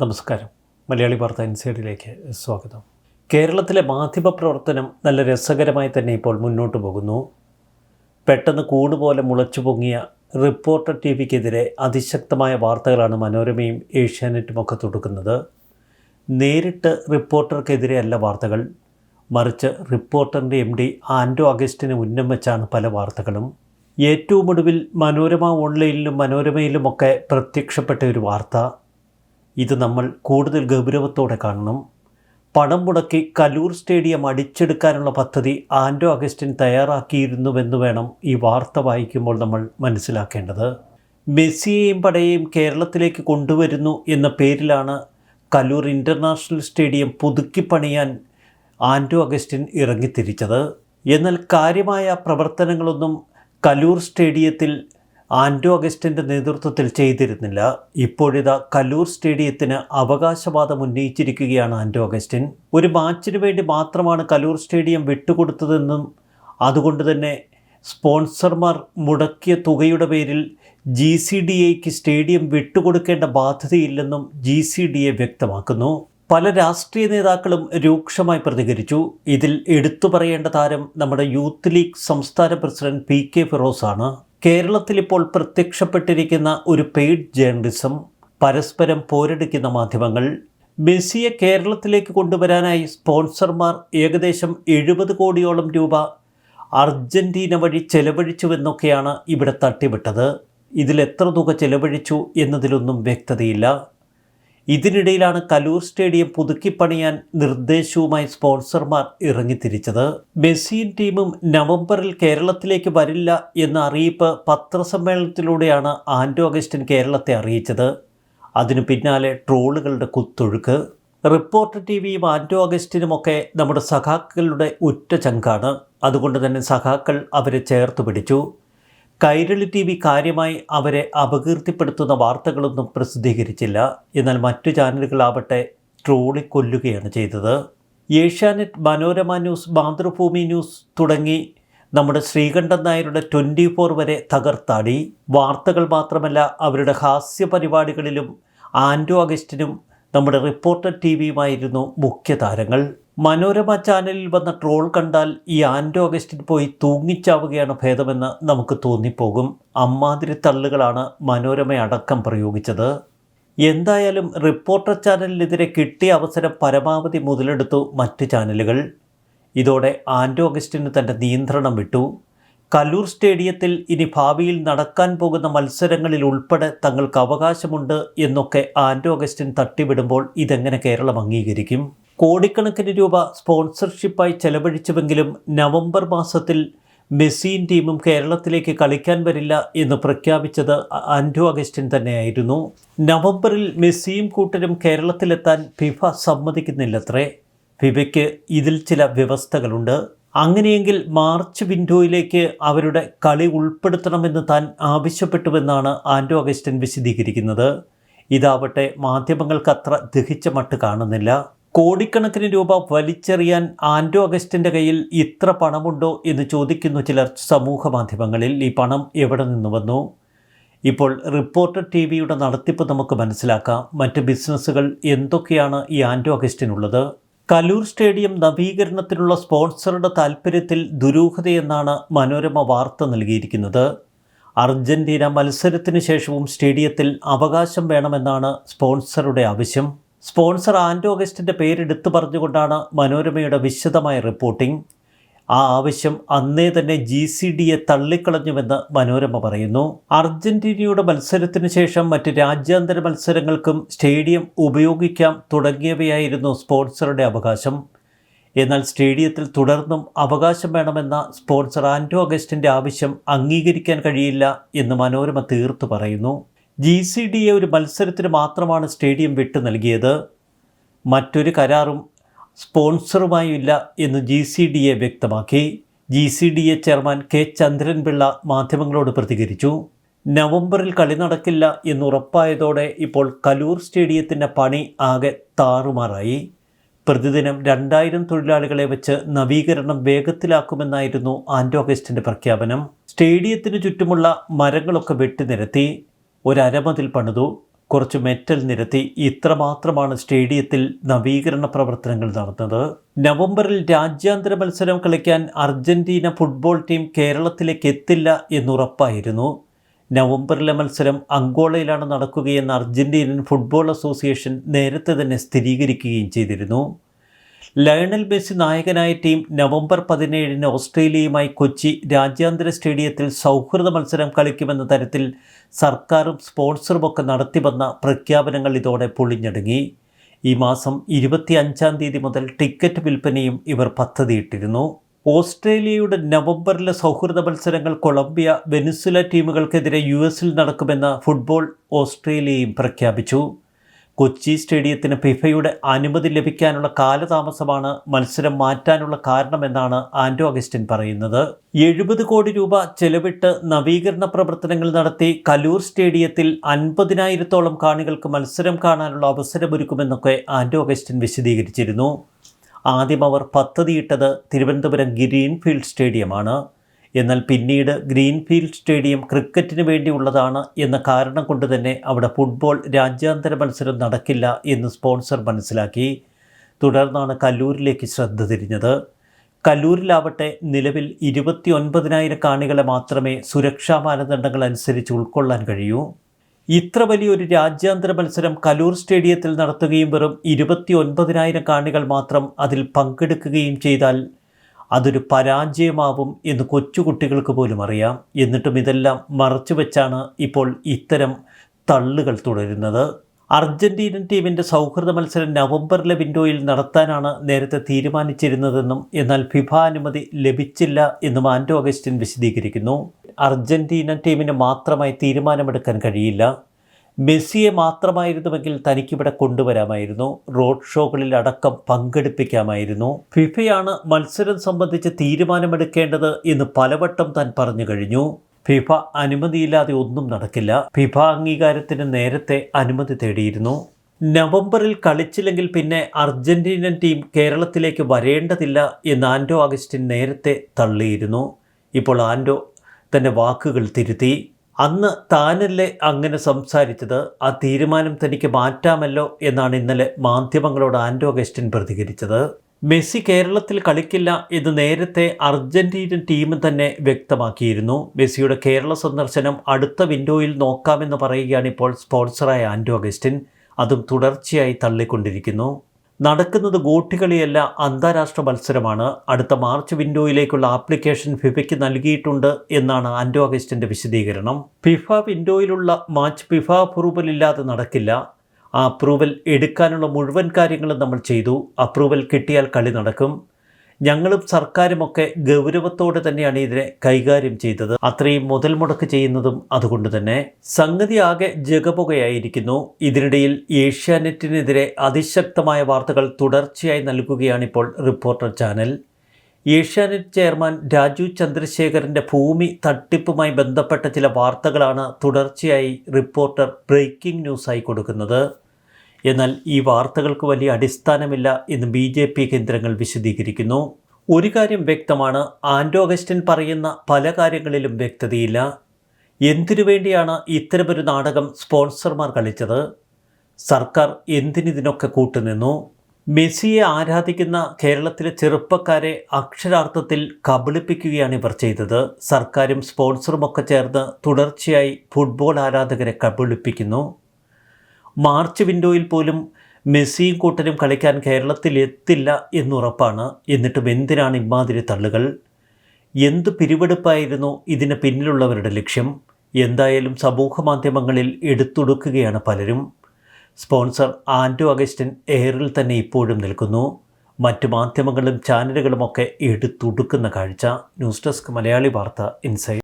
നമസ്കാരം. മലയാളി വാർത്ത ഇൻസൈഡിലേക്ക് സ്വാഗതം. കേരളത്തിലെ മാധ്യമ പ്രവർത്തനം നല്ല രസകരമായി തന്നെ ഇപ്പോൾ മുന്നോട്ട് പോകുന്നു. പെട്ടെന്ന് കൂടുപോലെ മുളച്ചു പൊങ്ങിയ റിപ്പോർട്ടർ ടി വിക്കെതിരെ അതിശക്തമായ വാർത്തകളാണ് മനോരമയും ഏഷ്യാനെറ്റും ഒക്കെ തുടക്കുന്നത്. നേരിട്ട് റിപ്പോർട്ടർക്കെതിരെയല്ല വാർത്തകൾ. മറിച്ച് റിപ്പോർട്ടറിന്റെ എം ഡി ആൻഡോ അഗസ്റ്റിന് ഉന്നം വെച്ചാണ് പല വാർത്തകളും. ഏറ്റവും ഒടുവിൽ മനോരമ ഓൺലൈനിലും മനോരമയിലുമൊക്കെ പ്രത്യക്ഷപ്പെട്ട ഒരു വാർത്ത. ഇത് നമ്മൾ കൂടുതൽ ഗൗരവത്തോടെ കാണണം. പണം മുടക്കി കലൂർ സ്റ്റേഡിയം അടിച്ചെടുക്കാനുള്ള പദ്ധതി ആൻഡോ അഗസ്റ്റിൻ തയ്യാറാക്കിയിരുന്നുവെന്ന് വേണം ഈ വാർത്ത വായിക്കുമ്പോൾ നമ്മൾ മനസ്സിലാക്കേണ്ടത്. മെസ്സിയെയും പടയെയും കേരളത്തിലേക്ക് കൊണ്ടുവരുന്നു എന്ന പേരിലാണ് കലൂർ ഇന്റർനാഷണൽ സ്റ്റേഡിയം പുതുക്കിപ്പണിയാൻ ആൻഡോ അഗസ്റ്റിൻ ഇറങ്ങിത്തിരിച്ചത്. എന്നാൽ കാര്യമായ പ്രവർത്തനങ്ങളൊന്നും കലൂർ സ്റ്റേഡിയത്തിൽ ആൻഡോ അഗസ്റ്റിന്റെ നേതൃത്വത്തിൽ ചെയ്തിരുന്നില്ല. ഇപ്പോഴിതാ കലൂർ സ്റ്റേഡിയത്തിന് അവകാശവാദം ഉന്നയിച്ചിരിക്കുകയാണ് ആൻഡോ അഗസ്റ്റിൻ. ഒരു മാച്ചിന് വേണ്ടി മാത്രമാണ് കലൂർ സ്റ്റേഡിയം വിട്ടുകൊടുത്തതെന്നും അതുകൊണ്ട് തന്നെ സ്പോൺസർമാർ മുടക്കിയ തുകയുടെ പേരിൽ ജി സി ഡി എക്ക് സ്റ്റേഡിയം വിട്ടുകൊടുക്കേണ്ട ബാധ്യതയില്ലെന്നും ജി സി ഡി എ വ്യക്തമാക്കുന്നു. പല രാഷ്ട്രീയ നേതാക്കളും രൂക്ഷമായി പ്രതികരിച്ചു. ഇതിൽ എടുത്തു പറയേണ്ട താരം നമ്മുടെ യൂത്ത് ലീഗ് സംസ്ഥാന പ്രസിഡന്റ് പി കെ ഫിറോസ് ആണ് കേരളത്തിൽ ഇപ്പോൾ പ്രത്യക്ഷപ്പെട്ടിരിക്കുന്ന ഒരു പെയ്ഡ് ജേർണലിസം പരസ്പരം പോരടിക്കുന്ന മാധ്യമങ്ങൾ മെസ്സിയെ കേരളത്തിലേക്ക് കൊണ്ടുവരാനായി സ്പോൺസർമാർ ഏകദേശം എഴുപത് കോടിയോളം രൂപ അർജന്റീന വഴി ചെലവഴിച്ചുവെന്നൊക്കെയാണ് ഇവിടെ തട്ടിവിട്ടത്. ഇതിൽ എത്ര തുക ചെലവഴിച്ചു എന്നതിലൊന്നും വ്യക്തതയില്ല. ഇതിനിടയിലാണ് കലൂർ സ്റ്റേഡിയം പുതുക്കിപ്പണിയാൻ നിർദ്ദേശവുമായി സ്പോൺസർമാർ ഇറങ്ങിത്തിരിച്ചത്. മെസ്സിയും ടീമും നവംബറിൽ കേരളത്തിലേക്ക് വരില്ല എന്ന അറിയിപ്പ് പത്രസമ്മേളനത്തിലൂടെയാണ് ആൻഡോ അഗസ്റ്റിൻ കേരളത്തെ അറിയിച്ചത്. അതിനു പിന്നാലെ ട്രോളുകളുടെ കുത്തൊഴുക്ക്. റിപ്പോർട്ടർ ടി വിയും ആൻഡോ അഗസ്റ്റിനുമൊക്കെ നമ്മുടെ സഖാക്കളുടെ ഉറ്റ ചങ്കാണ്. അതുകൊണ്ട് തന്നെ സഖാക്കൾ അവരെ ചേർത്ത് പിടിച്ചു. കൈരളി ടി വി കാര്യമായി അവരെ അപകീർത്തിപ്പെടുത്തുന്ന വാർത്തകളൊന്നും പ്രസിദ്ധീകരിച്ചില്ല. എന്നാൽ മറ്റു ചാനലുകളാവട്ടെ ട്രോളിക്കൊല്ലുകയാണ് ചെയ്തത്. ഏഷ്യാനെറ്റ് മനോരമ ന്യൂസ് മാതൃഭൂമി ന്യൂസ് തുടങ്ങി നമ്മുടെ ശ്രീകണ്ഠൻ നായരുടെ ട്വന്റി ഫോർ വരെ തകർത്താടി. വാർത്തകൾ മാത്രമല്ല അവരുടെ ഹാസ്യ പരിപാടികളിലും ആൻഡോ അഗസ്റ്റിനും നമ്മുടെ റിപ്പോർട്ടർ ടി വിയുമായിരുന്നു മുഖ്യ താരങ്ങൾ. മനോരമ ചാനലിൽ വന്ന ട്രോൾ കണ്ടാൽ ഈ ആൻഡോ അഗസ്റ്റിൻ പോയി തൂങ്ങിച്ചാവുകയാണ് ഭേദമെന്ന് നമുക്ക് തോന്നിപ്പോകും. അമ്മാതിരി തള്ളുകളാണ് മനോരമ അടക്കം പ്രയോഗിച്ചത്. എന്തായാലും റിപ്പോർട്ടർ ചാനലിനെതിരെ കിട്ടിയ അവസരം പരമാവധി മുതലെടുത്തു മറ്റ് ചാനലുകൾ. ഇതോടെ ആൻഡോ അഗസ്റ്റിന് തന്റെ നിയന്ത്രണം വിട്ടു. കല്ലൂർ സ്റ്റേഡിയത്തിൽ ഇനി ഭാവിയിൽ നടക്കാൻ പോകുന്ന മത്സരങ്ങളിൽ ഉൾപ്പെടെ തങ്ങൾക്ക് അവകാശമുണ്ട് എന്നൊക്കെ ആൻഡോ അഗസ്റ്റിൻ തട്ടിവിടുമ്പോൾ ഇതെങ്ങനെ കേരളം അംഗീകരിക്കും? കോടിക്കണക്കിന് രൂപ സ്പോൺസർഷിപ്പായി ചെലവഴിച്ചുവെങ്കിലും നവംബർ മാസത്തിൽ മെസ്സിയും ടീമും കേരളത്തിലേക്ക് കളിക്കാൻ വരില്ല എന്ന് പ്രഖ്യാപിച്ചത് ആൻഡോ അഗസ്റ്റിൻ തന്നെയായിരുന്നു. നവംബറിൽ മെസ്സിയും കൂട്ടരും കേരളത്തിലെത്താൻ ഫിഫ സമ്മതിക്കുന്നില്ലത്രേ. ഫിഫയ്ക്ക് ഇതിൽ ചില വ്യവസ്ഥകളുണ്ട്. അങ്ങനെയെങ്കിൽ മാർച്ച് വിൻഡോയിലേക്ക് അവരുടെ കളി ഉൾപ്പെടുത്തണമെന്ന് താൻ ആവശ്യപ്പെട്ടുവെന്നാണ് ആൻഡോ അഗസ്റ്റിൻ വിശദീകരിക്കുന്നത്. ഇതാവട്ടെ മാധ്യമങ്ങൾക്ക് അത്ര ദഹിച്ച മട്ട് കാണുന്നില്ല. കോടിക്കണക്കിന് രൂപ വലിച്ചെറിയാൻ ആൻഡോ അഗസ്റ്റിന്റെ കയ്യിൽ ഇത്ര പണമുണ്ടോ എന്ന് ചോദിക്കുന്നു ചിലർ സമൂഹ മാധ്യമങ്ങളിൽ. ഈ പണം എവിടെ നിന്ന് വന്നു? ഇപ്പോൾ റിപ്പോർട്ടർ ടി വിയുടെ നടത്തിപ്പ് നമുക്ക് മനസ്സിലാക്കാം. മറ്റ് ബിസിനസ്സുകൾ എന്തൊക്കെയാണ് ഈ ആൻഡോ അഗസ്റ്റിനുള്ളത്? കലൂർ സ്റ്റേഡിയം നവീകരണത്തിനുള്ള സ്പോൺസറുടെ താൽപ്പര്യത്തിൽ ദുരൂഹതയെന്നാണ് മനോരമ വാർത്ത നൽകിയിരിക്കുന്നത്. അർജന്റീന മത്സരത്തിന് ശേഷവും സ്റ്റേഡിയത്തിൽ അവകാശം വേണമെന്നാണ് സ്പോൺസറുടെ ആവശ്യം. സ്പോൺസർ ആൻഡോ അഗസ്റ്റിന്റെ പേരെടുത്തു പറഞ്ഞുകൊണ്ടാണ് മനോരമയുടെ വിശദമായ റിപ്പോർട്ടിംഗ്. ആ ആവശ്യം അന്നേ തന്നെ ജി സി ഡിയെ തള്ളിക്കളഞ്ഞുവെന്ന് മനോരമ പറയുന്നു. അർജന്റീനയുടെ മത്സരത്തിനു ശേഷം മറ്റ് രാജ്യാന്തര മത്സരങ്ങൾക്കും സ്റ്റേഡിയം ഉപയോഗിക്കാം തുടങ്ങിയവയായിരുന്നു സ്പോൺസറുടെ അവകാശം. എന്നാൽ സ്റ്റേഡിയത്തിൽ തുടർന്നും അവകാശം വേണമെന്ന സ്പോൺസർ ആൻഡോ അഗസ്റ്റിന്റെ ആവശ്യം അംഗീകരിക്കാൻ കഴിയില്ല എന്ന് മനോരമ തീർത്തു പറയുന്നു. ജി സി ഡി എ ഒരു മത്സരത്തിന് മാത്രമാണ് സ്റ്റേഡിയം വിട്ടു നൽകിയത്. മറ്റൊരു കരാറും സ്പോൺസറുമായില്ല എന്ന് ജി സി ഡി എ വ്യക്തമാക്കി. G C D A chairman K Chandranpillai മാധ്യമങ്ങളോട് പ്രതികരിച്ചു. നവംബറിൽ കളി നടക്കില്ല എന്നുറപ്പായതോടെ ഇപ്പോൾ കലൂർ സ്റ്റേഡിയത്തിന്റെ പണി ആകെ താറുമാറായി. പ്രതിദിനം രണ്ടായിരം തൊഴിലാളികളെ വെച്ച് നവീകരണം വേഗത്തിലാക്കുമെന്നായിരുന്നു ആൻഡോഗസ്റ്റിന്റെ പ്രഖ്യാപനം. സ്റ്റേഡിയത്തിന് ചുറ്റുമുള്ള മരങ്ങളൊക്കെ വെട്ടിനിരത്തി ഒരമതിൽ പണിതു കുറച്ച് മെറ്റൽ നിരത്തി ഇത്രമാത്രമാണ് സ്റ്റേഡിയത്തിൽ നവീകരണ പ്രവർത്തനങ്ങൾ നടന്നത്. നവംബറിൽ രാജ്യാന്തര മത്സരം കളിക്കാൻ അർജന്റീന ഫുട്ബോൾ ടീം കേരളത്തിലേക്ക് എത്തില്ല എന്നുറപ്പായിരുന്നു. നവംബറിലെ മത്സരം അങ്കോളയിലാണ് നടക്കുകയെന്ന് അർജന്റീനൻ ഫുട്ബോൾ അസോസിയേഷൻ നേരത്തെ തന്നെ സ്ഥിരീകരിക്കുകയും ചെയ്തിരുന്നു. ലയണൽ മെസ്സി നായകനായ ടീം നവംബർ പതിനേഴിന് ഓസ്ട്രേലിയയുമായി കൊച്ചി രാജ്യാന്തര സ്റ്റേഡിയത്തിൽ സൗഹൃദ മത്സരം കളിക്കുമെന്ന തരത്തിൽ സർക്കാരും സ്പോൺസറുമൊക്കെ നടത്തിവന്ന പ്രഖ്യാപനങ്ങൾ ഇതോടെ പൊളിഞ്ഞടങ്ങി. ഈ മാസം ഇരുപത്തി അഞ്ചാം തീയതി മുതൽ ടിക്കറ്റ് വിൽപ്പനയും ഇവർ പദ്ധതിയിട്ടിരുന്നു. ഓസ്ട്രേലിയയുടെ നവംബറിലെ സൗഹൃദ മത്സരങ്ങൾ കൊളംബിയ വെനിസുല ടീമുകൾക്കെതിരെ യു എസിൽ നടക്കുമെന്ന് ഫുട്ബോൾ ഓസ്ട്രേലിയയും പ്രഖ്യാപിച്ചു. കൊച്ചി സ്റ്റേഡിയത്തിന് ഫിഫയുടെ അനുമതി ലഭിക്കാനുള്ള കാലതാമസമാണ് മത്സരം മാറ്റാനുള്ള കാരണമെന്നാണ് ആൻഡോ അഗസ്റ്റിൻ പറയുന്നത്. എഴുപത് കോടി രൂപ ചെലവിട്ട് നവീകരണ പ്രവർത്തനങ്ങൾ നടത്തി കലൂർ സ്റ്റേഡിയത്തിൽ അൻപതിനായിരത്തോളം കാണികൾക്ക് മത്സരം കാണാനുള്ള അവസരമൊരുക്കുമെന്നൊക്കെ ആൻഡോ അഗസ്റ്റിൻ വിശദീകരിച്ചിരുന്നു. ആദ്യം അവർ പദ്ധതിയിട്ടത് തിരുവനന്തപുരം ഗ്രീൻഫീൽഡ് സ്റ്റേഡിയമാണ്. എന്നാൽ പിന്നീട് ഗ്രീൻഫീൽഡ് സ്റ്റേഡിയം ക്രിക്കറ്റിന് വേണ്ടിയുള്ളതാണ് എന്ന കാരണം കൊണ്ട് തന്നെ അവിടെ ഫുട്ബോൾ രാജ്യാന്തര മത്സരം നടക്കില്ല എന്ന് സ്പോൺസർ മനസ്സിലാക്കി. തുടർന്നാണ് കല്ലൂരിലേക്ക് ശ്രദ്ധ തിരിഞ്ഞത്. കല്ലൂരിലാവട്ടെ നിലവിൽ ഇരുപത്തി ഒൻപതിനായിരം കാണികളെ മാത്രമേ സുരക്ഷാ മാനദണ്ഡങ്ങൾ അനുസരിച്ച് ഉൾക്കൊള്ളാൻ കഴിയൂ. ഇത്ര വലിയൊരു രാജ്യാന്തര മത്സരം കലൂർ സ്റ്റേഡിയത്തിൽ നടത്തുകയും വെറും ഇരുപത്തി ഒൻപതിനായിരം കാണികൾ മാത്രം അതിൽ പങ്കെടുക്കുകയും ചെയ്താൽ അതൊരു പരാജയമാവും എന്ന് കൊച്ചുകുട്ടികൾക്ക് പോലും അറിയാം. എന്നിട്ടും ഇതെല്ലാം മറച്ചു വെച്ചാണ് ഇപ്പോൾ ഇത്തരം തള്ളുകൾ തുടരുന്നത്. അർജന്റീനൻ ടീമിന്റെ സൗഹൃദ മത്സരം നവംബറിലെ വിൻഡോയിൽ നടത്താനാണ് നേരത്തെ തീരുമാനിച്ചിരുന്നതെന്നും എന്നാൽ ഫിഫ അനുമതി ലഭിച്ചില്ല എന്നും ആൻഡോ അഗസ്റ്റിൻ വിശദീകരിക്കുന്നു. അർജന്റീന ടീമിന് മാത്രമായി തീരുമാനമെടുക്കാൻ കഴിയില്ല. മെസ്സിയെ മാത്രമായിരുന്നുവെങ്കിൽ തനിക്കിവിടെ കൊണ്ടുവരാമായിരുന്നു. റോഡ് ഷോകളിൽ അടക്കം പങ്കെടുപ്പിക്കാമായിരുന്നു. ഫിഫയാണ് മത്സരം സംബന്ധിച്ച് തീരുമാനമെടുക്കേണ്ടത് എന്ന് പലവട്ടം താൻ പറഞ്ഞു കഴിഞ്ഞു. ഫിഫ അനുമതിയില്ലാതെ ഒന്നും നടക്കില്ല. ഫിഫ അംഗീകാരത്തിന് നേരത്തെ അനുമതി തേടിയിരുന്നു. നവംബറിൽ കളിച്ചില്ലെങ്കിൽ പിന്നെ അർജന്റീനൻ ടീം കേരളത്തിലേക്ക് വരേണ്ടതില്ല എന്ന് ആൻഡോ അഗസ്റ്റിൻ നേരത്തെ തള്ളിയിരുന്നു. ഇപ്പോൾ ആൻഡോ തന്റെ വാക്കുകൾ തിരുത്തി. അന്ന് താനല്ലേ അങ്ങനെ സംസാരിച്ചത്? ആ തീരുമാനം തനിക്ക് മാറ്റാമല്ലോ എന്നാണ് ഇന്നലെ മാധ്യമങ്ങളോട് ആൻഡോ ഗസ്റ്റിൻ പ്രതികരിച്ചത്. മെസ്സി കേരളത്തിൽ കളിക്കില്ല ഇത് നേരത്തെ അർജന്റീനൻ ടീം തന്നെ വ്യക്തമാക്കിയിരുന്നു. മെസ്സിയുടെ കേരള സന്ദർശനം അടുത്ത വിൻഡോയിൽ നോക്കാമെന്ന് പറയുകയാണ് ഇപ്പോൾ സ്പോൺസറായ ആൻഡോ അഗസ്റ്റിൻ അതും തുടർച്ചയായി തള്ളിക്കൊണ്ടിരിക്കുന്നു. നടക്കുന്നത് ഗോട്ടികളിയല്ല അന്താരാഷ്ട്ര മത്സരമാണ്. അടുത്ത മാർച്ച് വിൻഡോയിലേക്കുള്ള ആപ്ലിക്കേഷൻ ഫിഫയ്ക്ക് നൽകിയിട്ടുണ്ട് എന്നാണ് ആൻഡോ അഗസ്റ്റിന്റെ വിശദീകരണം. ഫിഫ വിൻഡോയിലുള്ള മാച്ച് ഫിഫ അപ്രൂവൽ ഇല്ലാതെ നടക്കില്ല. ആ അപ്രൂവൽ എടുക്കാനുള്ള മുഴുവൻ കാര്യങ്ങളും നമ്മൾ ചെയ്തു. അപ്രൂവൽ കിട്ടിയാൽ കളി നടക്കും. ഞങ്ങളും സർക്കാരുമൊക്കെ ഗൗരവത്തോടെ തന്നെയാണ് ഇതിനെ കൈകാര്യം ചെയ്തത്. അത്രയും മുതൽ മുടക്ക് ചെയ്യുന്നതും അതുകൊണ്ട് തന്നെ സംഗതി ആകെ ജഗപുകയായിരിക്കുന്നു. ഇതിനിടയിൽ ഏഷ്യാനെറ്റിനെതിരെ അതിശക്തമായ വാർത്തകൾ തുടർച്ചയായി നൽകുകയാണിപ്പോൾ reporter channel. Asianet chairman Raju ചന്ദ്രശേഖരന്റെ ഭൂമി തട്ടിപ്പുമായി ബന്ധപ്പെട്ട ചില വാർത്തകളാണ് തുടർച്ചയായി റിപ്പോർട്ടർ ബ്രേക്കിംഗ് ന്യൂസായി കൊടുക്കുന്നത്. എന്നാൽ ഈ വാർത്തകൾക്ക് വലിയ അടിസ്ഥാനമില്ല എന്ന് ബി ജെ പി കേന്ദ്രങ്ങൾ വിശദീകരിക്കുന്നു. ഒരു കാര്യം വ്യക്തമാണ് ആൻഡോ അഗസ്റ്റിൻ പറയുന്ന പല കാര്യങ്ങളിലും വ്യക്തതയില്ല. എന്തിനു വേണ്ടിയാണ് ഇത്തരമൊരു നാടകം സ്പോൺസർമാർ കളിച്ചത്? സർക്കാർ എന്തിനിതിനൊക്കെ കൂട്ടുനിന്നു? മെസ്സിയെ ആരാധിക്കുന്ന കേരളത്തിലെ ചെറുപ്പക്കാരെ അക്ഷരാർത്ഥത്തിൽ കബളിപ്പിക്കുകയാണ് ഇവർ ചെയ്തത്. സർക്കാരും സ്പോൺസറുമൊക്കെ ചേർന്ന് തുടർച്ചയായി ഫുട്ബോൾ ആരാധകരെ കബളിപ്പിക്കുന്നു. മാർച്ച് വിൻഡോയിൽ പോലും മെസ്സിയും കൂട്ടരും കളിക്കാൻ കേരളത്തിൽ എത്തില്ല എന്നുറപ്പാണ്. എന്നിട്ടും എന്തിനാണ് ഇമാതിരി തള്ളുകൾ? എന്ത് പിരിവെടുപ്പായിരുന്നു ഇതിന് പിന്നിലുള്ളവരുടെ ലക്ഷ്യം? എന്തായാലും സമൂഹ മാധ്യമങ്ങളിൽ എടുത്തൊടുക്കുകയാണ് പലരും. സ്പോൺസർ ആൻഡോ അഗസ്റ്റിൻ എയറിൽ തന്നെ ഇപ്പോഴും നിൽക്കുന്നു. മറ്റു മാധ്യമങ്ങളും ചാനലുകളുമൊക്കെ എടുത്തുടുക്കുന്ന കാഴ്ച. ന്യൂസ് ഡെസ്ക് മലയാളി വാർത്ത ഇൻസൈഡ്